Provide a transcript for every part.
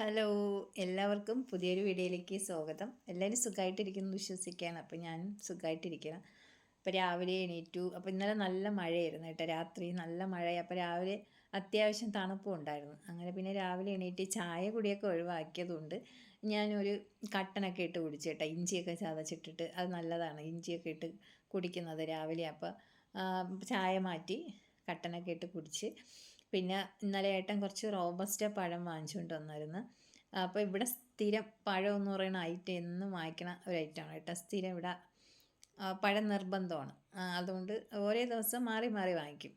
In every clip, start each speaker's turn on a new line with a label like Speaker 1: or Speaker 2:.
Speaker 1: Hello എല്ലാവർക്കും പുതിയൊരു വീഡിയോയിലേക്ക് സ്വാഗതം. എല്ലാവരും സുഖമായിട്ടിരിക്കുന്നു വിശ്വസിക്കുകയാണ് അപ്പോൾ ഞാനും സുഖമായിട്ടിരിക്കണം അപ്പോൾ രാവിലെ എണീറ്റു. അപ്പോൾ ഇന്നലെ നല്ല മഴയായിരുന്നു കേട്ടോ രാത്രി. നല്ല മഴ അപ്പോൾ രാവിലെ അത്യാവശ്യം തണുപ്പും ഉണ്ടായിരുന്നു. അങ്ങനെ പിന്നെ രാവിലെ എണീറ്റ് ചായ കുടിയൊക്കെ ഒഴിവാക്കിയതുകൊണ്ട് ഞാനൊരു കട്ടനൊക്കെ ഇട്ട് കുടിച്ചു കേട്ടോ. ഇഞ്ചിയൊക്കെ ചതച്ചിട്ടിട്ട് അത് നല്ലതാണ്. ഇഞ്ചിയൊക്കെ ഇട്ട് കുടിക്കുന്നത് രാവിലെ. അപ്പോൾ ചായ മാറ്റി കട്ടനൊക്കെ ഇട്ട് കുടിച്ച്. പിന്നെ ഇന്നലെ ഏട്ടൻ കുറച്ച് റോബസ്റ്റ് പഴം വാങ്ങിച്ചുകൊണ്ട് വന്നായിരുന്നു. അപ്പോൾ ഇവിടെ സ്ഥിരം പഴം എന്ന് പറയുന്ന ഐറ്റം എന്നും വാങ്ങിക്കണ ഒരു ഐറ്റമാണ് കേട്ടോ. സ്ഥിരം ഇവിടെ പഴം നിർബന്ധമാണ്. അതുകൊണ്ട് ഓരോ ദിവസം മാറി മാറി വാങ്ങിക്കും.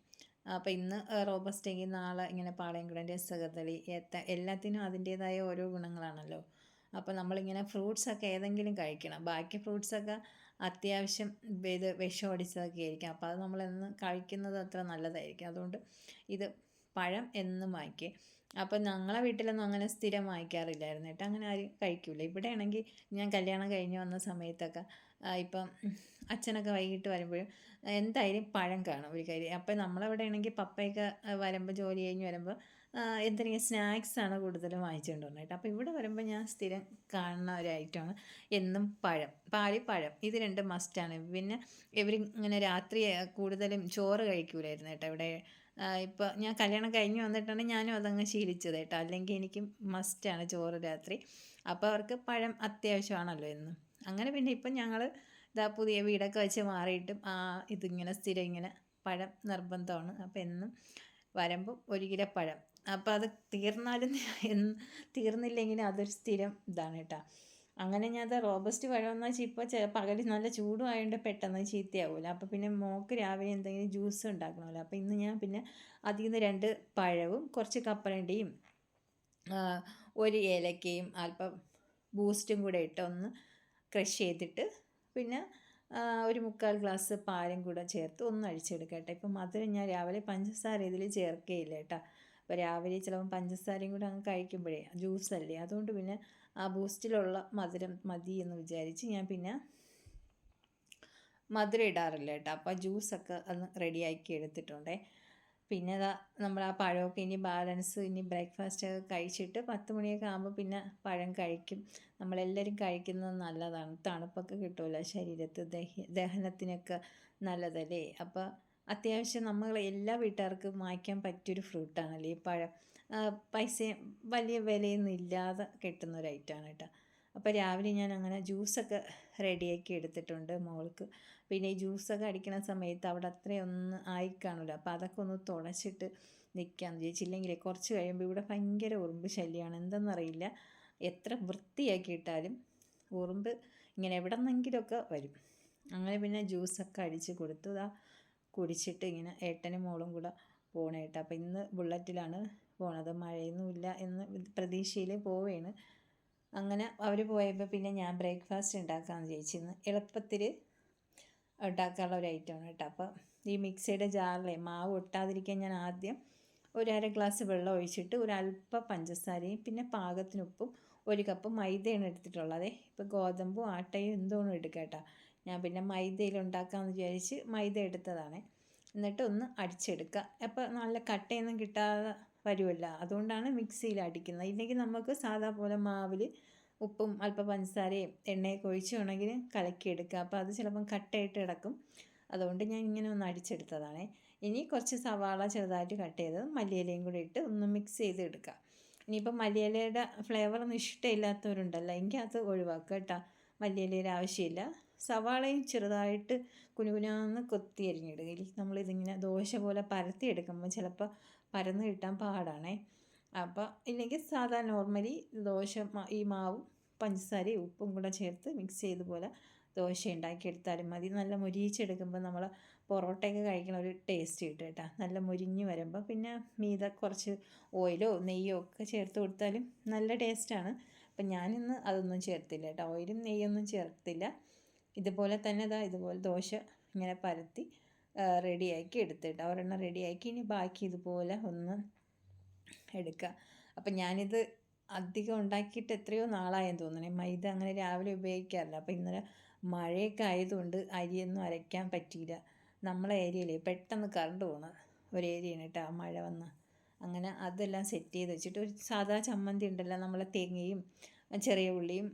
Speaker 1: അപ്പോൾ ഇന്ന് റോബസ്റ്റെങ്കിൽ നാളെ ഇങ്ങനെ പാളയംകുടന്റെ സഹതളി ഏത്ത എല്ലാത്തിനും അതിന്റേതായ ഓരോ ഗുണങ്ങളാണല്ലോ. അപ്പോൾ നമ്മളിങ്ങനെ ഫ്രൂട്ട്സൊക്കെ ഏതെങ്കിലും കഴിക്കണം. ബാക്കി ഫ്രൂട്ട്സൊക്കെ അത്യാവശ്യം ഇത് വിഷം അടിച്ചതൊക്കെ ആയിരിക്കും. അപ്പോൾ അത് നമ്മളെന്ന് കഴിക്കുന്നത് അത്ര നല്ലതായിരിക്കും. അതുകൊണ്ട് ഇത് പഴം എന്നും വാങ്ങിക്കുക അപ്പോൾ ഞങ്ങളെ വീട്ടിലൊന്നും അങ്ങനെ സ്ഥിരം വാങ്ങിക്കാറില്ലായിരുന്നു കേട്ടോ. അങ്ങനെ ആരും കഴിക്കില്ല ഇവിടെ ആണെങ്കിൽ ഞാൻ കല്യാണം കഴിഞ്ഞ് വന്ന സമയത്തൊക്കെ ഇപ്പം അച്ഛനൊക്കെ വൈകിട്ട് വരുമ്പോഴും എന്തായാലും പഴം കാണും ഒരു കാര്യം. അപ്പം നമ്മളവിടെ ആണെങ്കിൽ പപ്പയൊക്കെ വരുമ്പോൾ ജോലി കഴിഞ്ഞ് വരുമ്പോൾ എന്തെങ്കിലും സ്നാക്സാണ് കൂടുതലും വാങ്ങിച്ചുകൊണ്ട് വന്നത് കേട്ടോ. അപ്പോൾ ഇവിടെ വരുമ്പോൾ ഞാൻ സ്ഥിരം കാണുന്ന ഒരു ഐറ്റമാണ് എന്നും പഴം. പാലി പഴം ഇത് രണ്ടും മസ്റ്റാണ് പിന്നെ ഇവർ ഇങ്ങനെ രാത്രി കൂടുതലും ചോറ് കഴിക്കൂലായിരുന്നു കേട്ടോ. ഇവിടെ ഇപ്പോൾ ഞാൻ കല്യാണം കഴിഞ്ഞ് വന്നിട്ടാണ് ഞാനും അതങ്ങ് ശീലിച്ചത് കേട്ടോ. അല്ലെങ്കിൽ എനിക്ക് മസ്റ്റാണ് ചോറ് രാത്രി. അപ്പോൾ അവർക്ക് പഴം അത്യാവശ്യമാണല്ലോ എന്നും അങ്ങനെ പിന്നെ ഇപ്പം ഞങ്ങൾ ഇതാ പുതിയ വീടൊക്കെ വെച്ച് മാറിയിട്ടും ആ ഇതിങ്ങനെ സ്ഥിരം ഇങ്ങനെ പഴം നിർബന്ധമാണ്. അപ്പോൾ എന്നും വരുമ്പം ഒരു കിലോ പഴം. അപ്പോൾ അത് തീർന്നാലും തീർന്നില്ലെങ്കിലും അതൊരു സ്ഥിരം ഇതാണ് കേട്ടോ. അങ്ങനെ ഞാൻ അത് റോബസ്റ്റ് പഴമെന്ന് വെച്ചാൽ ഇപ്പോൾ പകൽ നല്ല ചൂടും ആയതുകൊണ്ട് പെട്ടെന്ന് ചീത്തയാവില്ല അപ്പോൾ പിന്നെ മോക്ക് രാവിലെ എന്തെങ്കിലും ജ്യൂസ് ഉണ്ടാക്കണമല്ലോ അപ്പോൾ ഇന്ന് ഞാൻ പിന്നെ അതിൽ നിന്ന് രണ്ട് പഴവും കുറച്ച് കപ്പലണ്ടിയും ഒരു ഏലക്കയും അല്പം ബൂസ്റ്റും കൂടെ ഇട്ട് ഒന്ന് ക്രഷ് ചെയ്തിട്ട് പിന്നെ ഒരു മുക്കാൽ ഗ്ലാസ് പാലും കൂടെ ചേർത്ത് ഒന്ന് അഴിച്ചെടുക്കട്ടെ. ഇപ്പം മധുരം ഞാൻ രാവിലെ പഞ്ചസാര ഇതിൽ ചേർക്കുകയില്ല കേട്ടോ. അപ്പോൾ രാവിലെ ചിലപ്പം പഞ്ചസാരയും കൂടെ അങ്ങ് കഴിക്കുമ്പോഴേ ജ്യൂസല്ലേ. അതുകൊണ്ട് പിന്നെ ആ ബൂസ്റ്റിലുള്ള മധുരം മതി എന്ന് വിചാരിച്ച് ഞാൻ പിന്നെ മധുരം ഇടാറില്ല കേട്ടോ. അപ്പോൾ ജ്യൂസൊക്കെ ഒന്ന് റെഡിയാക്കി എടുത്തിട്ടുണ്ടേ. പിന്നെ അതാ നമ്മൾ ആ പഴമൊക്കെ ഇനി ബാലൻസ് ഇനി ബ്രേക്ക്ഫാസ്റ്റ് ഒക്കെ കഴിച്ചിട്ട് പത്ത് മണിയൊക്കെ ആകുമ്പോൾ പിന്നെ പഴം കഴിക്കും. നമ്മളെല്ലാവരും കഴിക്കുന്നത് നല്ലതാണ്. തണുപ്പൊക്കെ കിട്ടുമല്ലോ ശരീരത്ത്. ദഹ ദഹനത്തിനൊക്കെ നല്ലതല്ലേ? അപ്പോൾ അത്യാവശ്യം നമ്മൾ എല്ലാ വീട്ടുകാർക്കും വാങ്ങിക്കാൻ പറ്റിയൊരു ഫ്രൂട്ടാണല്ലേ ഈ പഴം. പൈസ വലിയ വിലയൊന്നും ഇല്ലാതെ കിട്ടുന്ന ഒരു ഐറ്റമാണ് കേട്ടോ. അപ്പോൾ രാവിലെ ഞാൻ അങ്ങനെ ജ്യൂസൊക്കെ റെഡിയാക്കി എടുത്തിട്ടുണ്ട് മോൾക്ക്. പിന്നെ ഈ ജ്യൂസൊക്കെ അടിക്കുന്ന സമയത്ത് അവിടെ അത്രയൊന്നും ആയി കാണില്ല അപ്പോൾ അതൊക്കെ ഒന്ന് തുടച്ചിട്ട് നിൽക്കാമെന്ന് വിചാരിച്ചില്ലെങ്കിൽ കുറച്ച് കഴിയുമ്പോൾ ഇവിടെ ഭയങ്കര ഉറുമ്പ് ശല്യമാണ് എന്തെന്നറിയില്ല. എത്ര വൃത്തിയാക്കിയിട്ടാലും ഉറുമ്പ് ഇങ്ങനെ എവിടെ നിന്നെങ്കിലുമൊക്കെ വരും. അങ്ങനെ പിന്നെ ജ്യൂസൊക്കെ അടിച്ച് കൊടുത്തു. കുടിച്ചിട്ട് ഇങ്ങനെ ഏട്ടനും മോളും കൂടെ പോണേട്ടോ. അപ്പോൾ ഇന്ന് ബുള്ളറ്റിലാണ് പോണത്. മഴയൊന്നുമില്ല എന്ന് പ്രതീക്ഷയിൽ പോവുകയാണ് അങ്ങനെ അവർ പോയപ്പോൾ പിന്നെ ഞാൻ ബ്രേക്ക്ഫാസ്റ്റ് ഉണ്ടാക്കാമെന്ന് ചോദിച്ചിരുന്നു എളുപ്പത്തിൽ ഉണ്ടാക്കാനുള്ള ഒരു ഐറ്റമാണ് കേട്ടോ. അപ്പോൾ ഈ മിക്സിയുടെ ജാറിലെ മാവ് ഒട്ടാതിരിക്കാൻ ഞാൻ ആദ്യം ഒരു അര ഗ്ലാസ് വെള്ളം ഒഴിച്ചിട്ട് ഒരു അല്പ പഞ്ചസാരയും പിന്നെ പാകത്തിനുപ്പും ഒരു കപ്പ് മൈദയാണ് എടുത്തിട്ടുള്ളത്. ഇപ്പോൾ ഗോതമ്പും ആട്ടയും എന്തോന്നും എടുക്കാം കേട്ടോ ഞാൻ പിന്നെ മൈദയിൽ ഉണ്ടാക്കാമെന്ന് വിചാരിച്ച് മൈദ എടുത്തതാണ്. എന്നിട്ട് ഒന്ന് അടിച്ചെടുക്കുക. അപ്പോൾ നല്ല കട്ടയൊന്നും കിട്ടാതെ വരുമല്ല അതുകൊണ്ടാണ് മിക്സിയിൽ അടിക്കുന്നത്. ഇല്ലെങ്കിൽ നമുക്ക് സാധാ പോലെ മാവിൽ ഉപ്പും അല്പം പഞ്ചസാരയും എണ്ണയൊക്കെ ഒഴിച്ച് വേണമെങ്കിൽ കലക്കിയെടുക്കുക. അപ്പോൾ അത് ചിലപ്പം കട്ടയിട്ട് കിടക്കും. അതുകൊണ്ട് ഞാൻ ഇങ്ങനെ ഒന്ന് അടിച്ചെടുത്തതാണ്. ഇനി കുറച്ച് സവാള ചെറുതായിട്ട് കട്ട് ചെയ്ത് മല്ലിയിലയും കൂടി ഇട്ട് ഒന്ന് മിക്സ് ചെയ്ത് എടുക്കുക ഇനിയിപ്പോൾ മല്ലിയിലയുടെ ഫ്ലേവറൊന്നും ഇഷ്ടമില്ലാത്തവരുണ്ടല്ലോ. എങ്കിൽ അത് ഒഴിവാക്കുക കേട്ടോ. മല്ലിയിലയുടെ ആവശ്യമില്ല. സവാളയും ചെറുതായിട്ട് കുനുകുനാന്ന് കൊത്തി അരിഞ്ഞിടുക. നമ്മളിതിങ്ങനെ ദോശ പോലെ പരത്തി എടുക്കുമ്പോൾ ചിലപ്പോൾ പരന്ന് കിട്ടാൻ പാടാണേ. അപ്പോൾ ഇല്ലെങ്കിൽ സാധാ നോർമലി ദോശ ഈ മാവും പഞ്ചസാരയും ഉപ്പും കൂടെ ചേർത്ത് മിക്സ് ചെയ്ത് പോലെ ദോശ ഉണ്ടാക്കിയെടുത്താലും മതി. നല്ല മുരിയിച്ചെടുക്കുമ്പോൾ നമ്മൾ പൊറോട്ടയൊക്കെ കഴിക്കണ ഒരു ടേസ്റ്റ് കിട്ടും കേട്ടോ. നല്ല മുരിഞ്ഞ് വരുമ്പോൾ പിന്നെ മീത കുറച്ച് ഓയിലോ നെയ്യോ ഒക്കെ ചേർത്ത് കൊടുത്താലും നല്ല ടേസ്റ്റാണ്. അപ്പം ഞാനിന്ന് അതൊന്നും ചേർത്തില്ല കേട്ടോ. ഓയിലും നെയ്യൊന്നും ചേർത്തില്ല. ഇതുപോലെ തന്നെ ഇതാ ഇതുപോലെ ദോശ ഇങ്ങനെ പരത്തി റെഡിയാക്കി എടുത്തിട്ട്. ഒരെണ്ണം റെഡിയാക്കി ഇനി ബാക്കി ഇതുപോലെ ഒന്ന് എടുക്കുക അപ്പം ഞാനിത് അധികം ഉണ്ടാക്കിയിട്ട് എത്രയോ നാളായെന്ന് തോന്നണേ മൈദ അങ്ങനെ രാവിലെ ഉപയോഗിക്കാറില്ല. അപ്പോൾ ഇന്നലെ മഴയൊക്കെ ആയതുകൊണ്ട് അരിയൊന്നും അരയ്ക്കാൻ പറ്റിയില്ല. നമ്മളെ ഏരിയയിലേ പെട്ടെന്ന് കറണ്ട് പോകണം ഒരു ഏരിയയാണ് കേട്ടോ മഴ വന്ന്. അങ്ങനെ അതെല്ലാം സെറ്റ് ചെയ്ത് വെച്ചിട്ട് ഒരു സാധാ ചമ്മന്തി ഉണ്ടല്ലോ നമ്മളെ തേങ്ങയും ചെറിയ ഉള്ളിയും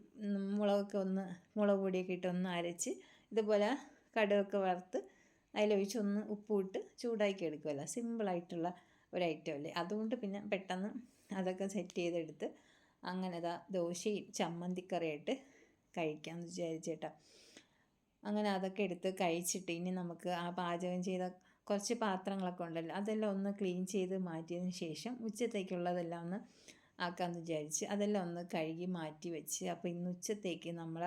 Speaker 1: മുളകൊക്കെ ഒന്ന് മുളക് പൊടിയൊക്കെ ഇട്ട് ഒന്ന് അരച്ച് ഇതുപോലെ കടുകൊക്കെ വറുത്ത് അതിലൊഴിച്ച് ഒന്ന് ഉപ്പും ചൂടാക്കി എടുക്കുമല്ലോ സിമ്പിളായിട്ടുള്ള ഒരു ഐറ്റം അല്ലേ? അതുകൊണ്ട് പിന്നെ പെട്ടെന്ന് അതൊക്കെ സെറ്റ് ചെയ്തെടുത്ത് അങ്ങനെ അതാ ദോശയും ചമ്മന്തിക്കറിയായിട്ട് കഴിക്കാമെന്ന് വിചാരിച്ചേട്ടാ അങ്ങനെ അതൊക്കെ എടുത്ത് കഴിച്ചിട്ട് ഇനി നമുക്ക് ആ പാചകം ചെയ്ത കുറച്ച് പാത്രങ്ങളൊക്കെ ഉണ്ടല്ലോ അതെല്ലാം ഒന്ന് ക്ലീൻ ചെയ്ത് മാറ്റിയതിന് ശേഷം ഉച്ചത്തേക്കുള്ളതെല്ലാം ഒന്ന് ആക്കാമെന്ന് വിചാരിച്ച് അതെല്ലാം ഒന്ന് കഴുകി മാറ്റി വെച്ച് അപ്പോൾ ഇന്ന് ഉച്ചത്തേക്ക് നമ്മൾ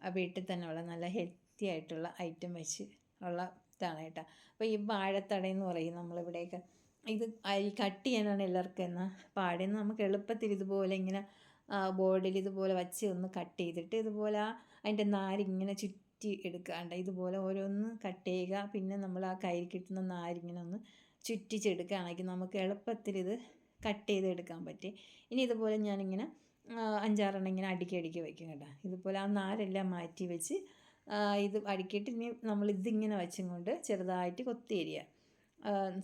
Speaker 1: വീട്ടിൽ തന്നെ ഉള്ള നല്ല ഹെൽത്തി ആയിട്ടുള്ള ഐറ്റം വെച്ച് ഉള്ള ഇതാണ് കേട്ടോ. അപ്പോൾ ഈ വാഴത്തടയെന്ന് പറയും നമ്മളിവിടെയൊക്കെ. ഇത് അരി കട്ട് ചെയ്യാനാണ് എല്ലാവർക്കും എന്നാൽ പാടുന്നത് നമുക്ക് എളുപ്പത്തിൽ ഇതുപോലെ ഇങ്ങനെ ബോർഡിൽ ഇതുപോലെ വച്ച് ഒന്ന് കട്ട് ചെയ്തിട്ട് ഇതുപോലെ അതിന്റെ നാരിങ്ങനെ ചുറ്റി എടുക്കാണ്ട് ഇതുപോലെ ഓരോന്ന് കട്ട് ചെയ്യുക. പിന്നെ നമ്മൾ ആ കയ്യിൽ കിട്ടുന്ന നാരിങ്ങനെ ഒന്ന് ചുറ്റിച്ചെടുക്കുകയാണെങ്കിൽ നമുക്ക് എളുപ്പത്തിൽ ഇത് കട്ട് ചെയ്ത് എടുക്കാൻ പറ്റി. ഇനി ഇതുപോലെ ഞാനിങ്ങനെ അഞ്ചാറെണ്ണം ഇങ്ങനെ അടുക്കി അടുക്കി വയ്ക്കും കേട്ടോ. ഇതുപോലെ ആ നാരെല്ലാം മാറ്റി വെച്ച് ഇത് അടുക്കിയിട്ട് ഇനി നമ്മൾ ഇതിങ്ങനെ വെച്ചും കൊണ്ട് ചെറുതായിട്ട് കൊത്തി അരിയുക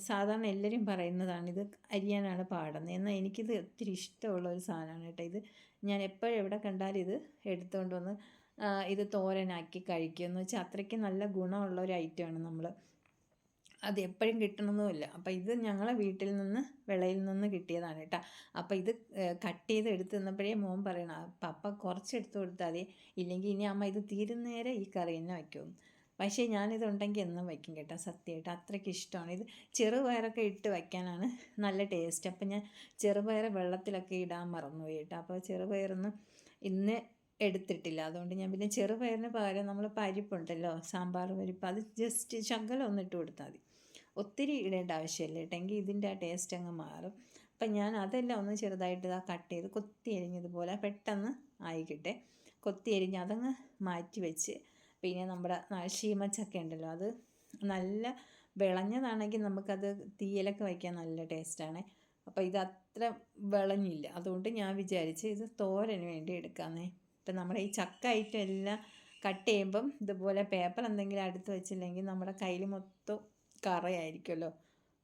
Speaker 1: സാധാരണ എല്ലാവരും പറയുന്നതാണ് ഇത് അരിയാനാണ് പാടുന്നത് എന്നാൽ എനിക്കിത് ഒത്തിരി ഇഷ്ടമുള്ള ഒരു സാധനമാണ് കേട്ടോ ഇത്. ഞാൻ എപ്പോഴും എവിടെ കണ്ടാലും ഇത് എടുത്തുകൊണ്ട് വന്ന് ഇത് തോരനാക്കി കഴിക്കുമെന്ന് വെച്ചാൽ അത്രയ്ക്ക് നല്ല ഗുണമുള്ള ഒരു ഐറ്റമാണ് നമ്മൾ അത് എപ്പോഴും കിട്ടണമെന്നുമില്ല അപ്പോൾ ഇത് ഞങ്ങളെ വീട്ടിൽ നിന്ന് വിളയിൽ നിന്ന് കിട്ടിയതാണ് കേട്ടോ. അപ്പോൾ ഇത് കട്ട് ചെയ്ത് എടുത്ത് തന്നപ്പോഴേ മോൻ പറയണം പപ്പ കുറച്ച് എടുത്ത് കൊടുത്താൽ മതി. ഇല്ലെങ്കിൽ ഇനി അമ്മ ഇത് തീരുന്നേരെ ഈ കറി തന്നെ വയ്ക്കും. പക്ഷേ ഞാനിതുണ്ടെങ്കിൽ എന്നും വയ്ക്കും കേട്ടോ സത്യമായിട്ട്. അത്രയ്ക്ക് ഇഷ്ടമാണ്. ഇത് ചെറുപയറൊക്കെ ഇട്ട് വയ്ക്കാനാണ് നല്ല ടേസ്റ്റ് അപ്പം ഞാൻ ചെറുപയർ വെള്ളത്തിലൊക്കെ ഇടാൻ മറന്നുപോയി കേട്ടോ. അപ്പോൾ ചെറുപയറൊന്നും ഇന്ന് എടുത്തിട്ടില്ല. അതുകൊണ്ട് ഞാൻ പിന്നെ ചെറുപയറിന് പകരം നമ്മൾ പരിപ്പുണ്ടല്ലോ സാമ്പാർ പരിപ്പ്. അത് ജസ്റ്റ് ശകലം ഒന്ന് ഇട്ട് കൊടുത്താൽ മതി. ഒത്തിരി ഇടേണ്ട ആവശ്യമില്ല കേട്ടെങ്കിൽ ഇതിന്റെ ആ ടേസ്റ്റ് അങ്ങ് മാറും. അപ്പം ഞാൻ അതെല്ലാം ഒന്ന് ചെറുതായിട്ട് ഇതാ കട്ട് ചെയ്ത് കൊത്തി അരിഞ്ഞതുപോലെ പെട്ടെന്ന് ആയിക്കിട്ടെ. കൊത്തി അരിഞ്ഞ് അതങ്ങ് മാറ്റി വെച്ച്. പിന്നെ നമ്മുടെ ശീമച്ചക്ക ഉണ്ടല്ലോ അത് നല്ല വിളഞ്ഞതാണെങ്കിൽ നമുക്കത് തീയലൊക്കെ വയ്ക്കാൻ നല്ല ടേസ്റ്റാണ് അപ്പോൾ ഇത് അത്ര വിളഞ്ഞില്ല. അതുകൊണ്ട് ഞാൻ വിചാരിച്ച് ഇത് തോരന് വേണ്ടി എടുക്കാമെന്നേ ഇപ്പം നമ്മുടെ ഈ ചക്ക ഐറ്റം എല്ലാം കട്ട് ചെയ്യുമ്പം ഇതുപോലെ പേപ്പർ എന്തെങ്കിലും അടുത്ത് വെച്ചില്ലെങ്കിൽ നമ്മുടെ കയ്യിൽ മൊത്തം കറയായിരിക്കുമല്ലോ.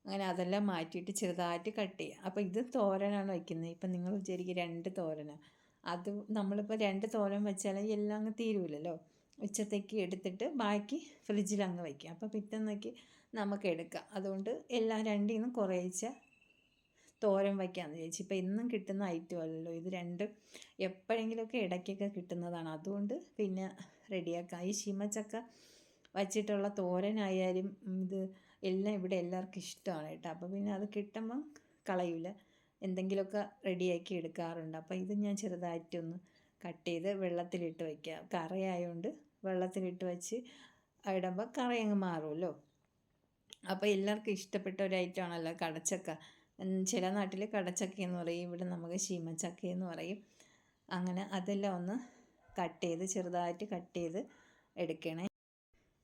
Speaker 1: അങ്ങനെ അതെല്ലാം മാറ്റിയിട്ട് ചെറുതായിട്ട് കട്ട് ചെയ്യുക അപ്പോൾ ഇത് തോരനാണ് വയ്ക്കുന്നത്. ഇപ്പം നിങ്ങൾ വിചാരിക്കുക രണ്ട് തോരനാണ് അത് നമ്മളിപ്പോൾ രണ്ട് തോരൻ വെച്ചാൽ എല്ലാം അങ്ങ് തീരുമല്ലോ ഉച്ചത്തേക്ക് എടുത്തിട്ട് ബാക്കി ഫ്രിഡ്ജിൽ അങ്ങ് വയ്ക്കുക അപ്പോൾ പിറ്റേന്നേക്ക് നമുക്ക് എടുക്കാം. അതുകൊണ്ട് എല്ലാം രണ്ടിൽ നിന്നും കുറേശ്ശെ തോരൻ വയ്ക്കാമെന്ന് ചോദിച്ചു ഇപ്പോൾ എന്നും കിട്ടുന്ന ഐറ്റം അല്ലല്ലോ. ഇത് രണ്ടും എപ്പോഴെങ്കിലുമൊക്കെ ഇടയ്ക്കൊക്കെ കിട്ടുന്നതാണ്. അതുകൊണ്ട് പിന്നെ റെഡിയാക്കാം ഈ ശീമച്ചക്ക വച്ചിട്ടുള്ള തോരനായാലും ഇത് എല്ലാം ഇവിടെ എല്ലാവർക്കും ഇഷ്ടമാണ് കേട്ടോ. അപ്പോൾ പിന്നെ അത് കിട്ടുമ്പം കളയില്ല എന്തെങ്കിലുമൊക്കെ റെഡിയാക്കി എടുക്കാറുണ്ട്. അപ്പോൾ ഇത് ഞാൻ ചെറുതായിട്ടൊന്ന് കട്ട് ചെയ്ത് വെള്ളത്തിലിട്ട് വയ്ക്കുക കറയായതുകൊണ്ട് വെള്ളത്തിലിട്ട് വെച്ച് ഇടുമ്പോൾ കറി അങ്ങ് മാറുമല്ലോ. അപ്പോൾ എല്ലാവർക്കും ഇഷ്ടപ്പെട്ട ഒരു ഐറ്റം ഐറ്റമാണല്ലോ കടച്ചക്ക. ചില നാട്ടിൽ കടച്ചക്ക എന്ന് പറയും. ഇവിടെ നമുക്ക് ശീമച്ചക്ക എന്ന് പറയും. അങ്ങനെ അതെല്ലാം ഒന്ന് കട്ട് ചെയ്ത് ചെറുതായിട്ട് കട്ട് ചെയ്ത് എടുക്കണേ.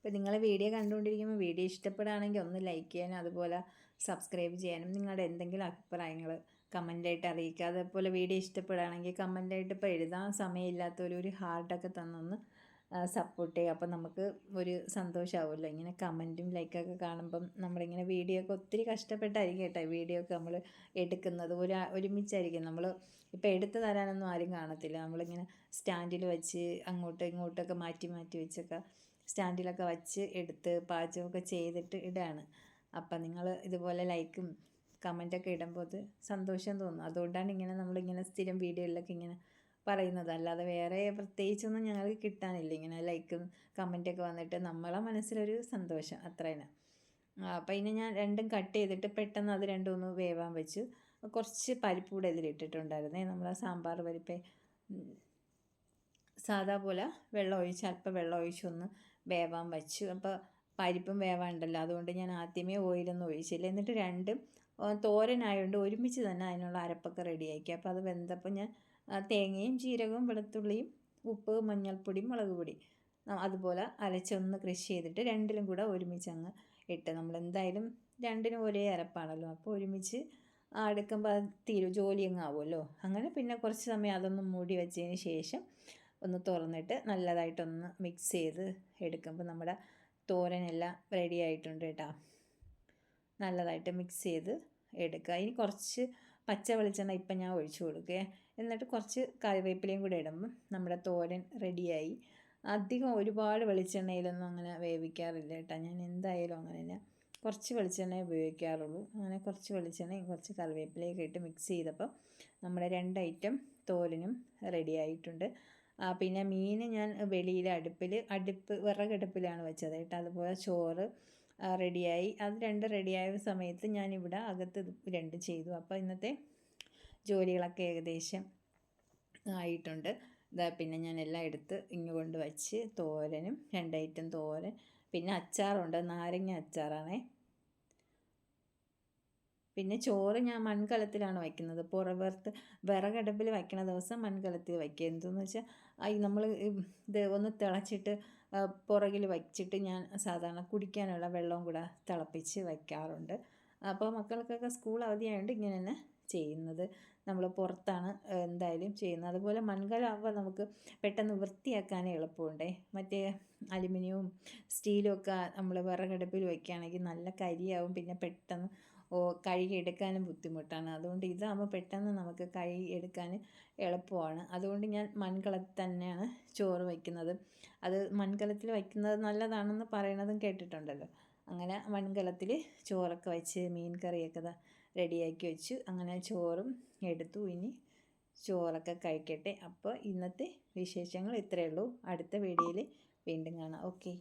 Speaker 1: അപ്പോൾ നിങ്ങൾ വീഡിയോ കണ്ടുകൊണ്ടിരിക്കുമ്പോൾ വീഡിയോ ഇഷ്ടപ്പെടുകയാണെങ്കിൽ ഒന്ന് ലൈക്ക് ചെയ്യാനും അതുപോലെ സബ്സ്ക്രൈബ് ചെയ്യാനും നിങ്ങളുടെ എന്തെങ്കിലും അഭിപ്രായങ്ങൾ കമന്റായിട്ട് അറിയിക്കുക. അതേപോലെ വീഡിയോ ഇഷ്ടപ്പെടുകയാണെങ്കിൽ കമന്റായിട്ട് ഇപ്പോൾ എഴുതാൻ സമയമില്ലാത്തവർ ഒരു ഹാർട്ടൊക്കെ തന്നൊന്ന് സപ്പോർട്ട് ചെയ്യുക. അപ്പോൾ നമുക്ക് ഒരു സന്തോഷമാവുമല്ലോ. ഇങ്ങനെ കമന്റും ലൈക്കൊക്കെ കാണുമ്പം നമ്മളിങ്ങനെ വീഡിയോ ഒക്കെ ഒത്തിരി കഷ്ടപ്പെട്ടായിരിക്കും കേട്ടോ. വീഡിയോ ഒക്കെ നമ്മൾ എടുക്കുന്നത്. ഒരു ഒരുമിച്ചായിരിക്കും. നമ്മൾ ഇപ്പോൾ എടുത്തു തരാനൊന്നും ആരും കാണത്തില്ല. നമ്മളിങ്ങനെ സ്റ്റാൻഡിൽ വെച്ച് അങ്ങോട്ടും ഇങ്ങോട്ടൊക്കെ മാറ്റി മാറ്റി വെച്ചൊക്കെ സ്റ്റാൻഡിലൊക്കെ വച്ച് എടുത്ത് പാചകമൊക്കെ ചെയ്തിട്ട് ഇടാണ്. അപ്പം നിങ്ങൾ ഇതുപോലെ ലൈക്കും കമന്റൊക്കെ ഇടുമ്പോൾ അത് സന്തോഷം തോന്നും. അതുകൊണ്ടാണ് ഇങ്ങനെ നമ്മളിങ്ങനെ സ്ഥിരം വീഡിയോയിലൊക്കെ ഇങ്ങനെ പറയുന്നത്. അല്ലാതെ വേറെ പ്രത്യേകിച്ചൊന്നും ഞങ്ങൾക്ക് കിട്ടാനില്ല. ഇങ്ങനെ ലൈക്കും കമന്റൊക്കെ വന്നിട്ട് നമ്മളെ മനസ്സിലൊരു സന്തോഷം അത്രയാണ് അപ്പം ഇനി ഞാൻ രണ്ടും കട്ട് ചെയ്തിട്ട് പെട്ടെന്ന് അത് രണ്ടും ഒന്ന് വേവാൻ വെച്ചു. കുറച്ച് പരിപ്പ് കൂടെ ഇതിലിട്ടിട്ടുണ്ടായിരുന്നേ നമ്മൾ സാമ്പാർ പരിപ്പ് സാധാ പോലെ വെള്ളം ഒഴിച്ച് അല്പം വെള്ളം ഒഴിച്ചൊന്ന് വേവാൻ വെച്ചു. അപ്പോൾ പരിപ്പും വേവാണ്ടല്ലോ. അതുകൊണ്ട് ഞാൻ ആദ്യമേ ഓയിലൊന്നും ഒഴിച്ചില്ല. എന്നിട്ട് രണ്ടും തോരനായതുകൊണ്ട് ഒരുമിച്ച് തന്നെ അതിനുള്ള അരപ്പൊക്കെ റെഡിയാക്കി. അപ്പോൾ അത് വെന്തപ്പോൾ ഞാൻ തേങ്ങയും ജീരകവും വെളുത്തുള്ളിയും ഉപ്പ് മഞ്ഞൾപ്പൊടി മുളക് പൊടി അതുപോലെ അരച്ചൊന്ന് കൃഷി ചെയ്തിട്ട് രണ്ടിലും കൂടെ ഒരുമിച്ച് അങ്ങ് ഇട്ട്. നമ്മൾ എന്തായാലും രണ്ടിനും ഒരേ അരപ്പാണല്ലോ. അപ്പോൾ ഒരുമിച്ച് അടുക്കുമ്പോൾ അത് തീരും. ജോലി അങ്ങ് ആവുമല്ലോ. അങ്ങനെ പിന്നെ കുറച്ച് സമയം അതൊന്ന് മൂടി വെച്ചതിന് ശേഷം ഒന്ന് തുറന്നിട്ട് നല്ലതായിട്ടൊന്ന് മിക്സ് ചെയ്ത് എടുക്കുമ്പോൾ നമ്മുടെ തോരനെല്ലാം റെഡി ആയിട്ടുണ്ട് കേട്ടോ. നല്ലതായിട്ട് മിക്സ് ചെയ്ത് എടുക്കുക. ഇനി കുറച്ച് പച്ച വെളിച്ചെണ്ണ ഇപ്പം ഞാൻ ഒഴിച്ചു കൊടുക്കുക എന്നിട്ട് കുറച്ച് കറിവേപ്പിലയും കൂടെ ഇടുമ്പം നമ്മുടെ തോരൻ റെഡിയായി അധികം ഒരുപാട് വെളിച്ചെണ്ണയിലൊന്നും അങ്ങനെ വേവിക്കാറില്ല കേട്ടോ. ഞാൻ എന്തായാലും അങ്ങനെയല്ല കുറച്ച് വെളിച്ചെണ്ണ ഉപയോഗിക്കാറുള്ളൂ. അങ്ങനെ കുറച്ച് വെളിച്ചെണ്ണയും കുറച്ച് കറിവേപ്പിലയൊക്കെ ഇട്ട് മിക്സ് ചെയ്തപ്പോൾ നമ്മുടെ രണ്ട് ഐറ്റം തോരനും റെഡി ആയിട്ടുണ്ട്. പിന്നെ മീൻ ഞാൻ വെളിയിൽ അടുപ്പിൽ അടുപ്പ് വിറകടുപ്പിലാണ് വെച്ചത് കേട്ടോ. അതുപോലെ ചോറ് റെഡിയായി. അത് രണ്ട് റെഡിയായ സമയത്ത് ഞാനിവിടെ അകത്ത് രണ്ട് ചെയ്തു. അപ്പോൾ ഇന്നത്തെ ജോലികളൊക്കെ ഏകദേശം ആയിട്ടുണ്ട്. ഇതാ പിന്നെ ഞാൻ എല്ലാം എടുത്ത് ഇങ്ങ് കൊണ്ട് വച്ച് തോരനും രണ്ട് ഐറ്റം തോരൻ പിന്നെ അച്ചാറുണ്ട്. നാരങ്ങ അച്ചാറാണേ. പിന്നെ ചോറ് ഞാൻ മൺകലത്തിലാണ് വയ്ക്കുന്നത്. പുറവർത്ത് വിറകടുപ്പിൽ വയ്ക്കണ ദിവസം മൺകലത്തിൽ വയ്ക്കുക എന്തെന്ന് വെച്ചാൽ ഈ നമ്മൾ ഇത് ഒന്ന് തിളച്ചിട്ട് പുറകിൽ വച്ചിട്ട് ഞാൻ സാധാരണ കുടിക്കാനുള്ള വെള്ളവും കൂടെ തിളപ്പിച്ച് വയ്ക്കാറുണ്ട്. അപ്പോൾ മക്കൾക്കൊക്കെ സ്കൂൾ അവധിയായതുകൊണ്ട് ഇങ്ങനെ തന്നെ ചെയ്യുന്നത്. നമ്മൾ പുറത്താണ് എന്തായാലും ചെയ്യുന്നത്. അതുപോലെ മൺകലാകുമ്പോൾ നമുക്ക് പെട്ടെന്ന് വൃത്തിയാക്കാൻ എളുപ്പമുണ്ടേ. മറ്റേ അലുമിനിയവും സ്റ്റീലും ഒക്കെ നമ്മൾ വിറകടുപ്പിൽ വയ്ക്കുകയാണെങ്കിൽ നല്ല കരിയാവും. പിന്നെ പെട്ടെന്ന് കഴുകിയെടുക്കാനും ബുദ്ധിമുട്ടാണ്. അതുകൊണ്ട് ഇതാകുമ്പോൾ പെട്ടെന്ന് നമുക്ക് കഴുകി എടുക്കാൻ എളുപ്പമാണ്. അതുകൊണ്ട് ഞാൻ മൺകലത്തിൽ തന്നെയാണ് ചോറ് വയ്ക്കുന്നത്. അത് മൺകലത്തിൽ വയ്ക്കുന്നത് നല്ലതാണെന്ന് പറയണതും കേട്ടിട്ടുണ്ടല്ലോ. അങ്ങനെ മൺകലത്തിൽ ചോറൊക്കെ വെച്ച് മീൻ കറിയൊക്കെ റെഡിയാക്കി വെച്ചു. അങ്ങനെ ചോറും എടുത്തു. ഇനി ചോറൊക്കെ കഴിക്കട്ടെ. അപ്പോൾ ഇന്നത്തെ വിശേഷങ്ങൾ ഇത്രയേ ഉള്ളൂ. അടുത്ത വീഡിയോയിൽ വീണ്ടും കാണാം. ഓക്കെ.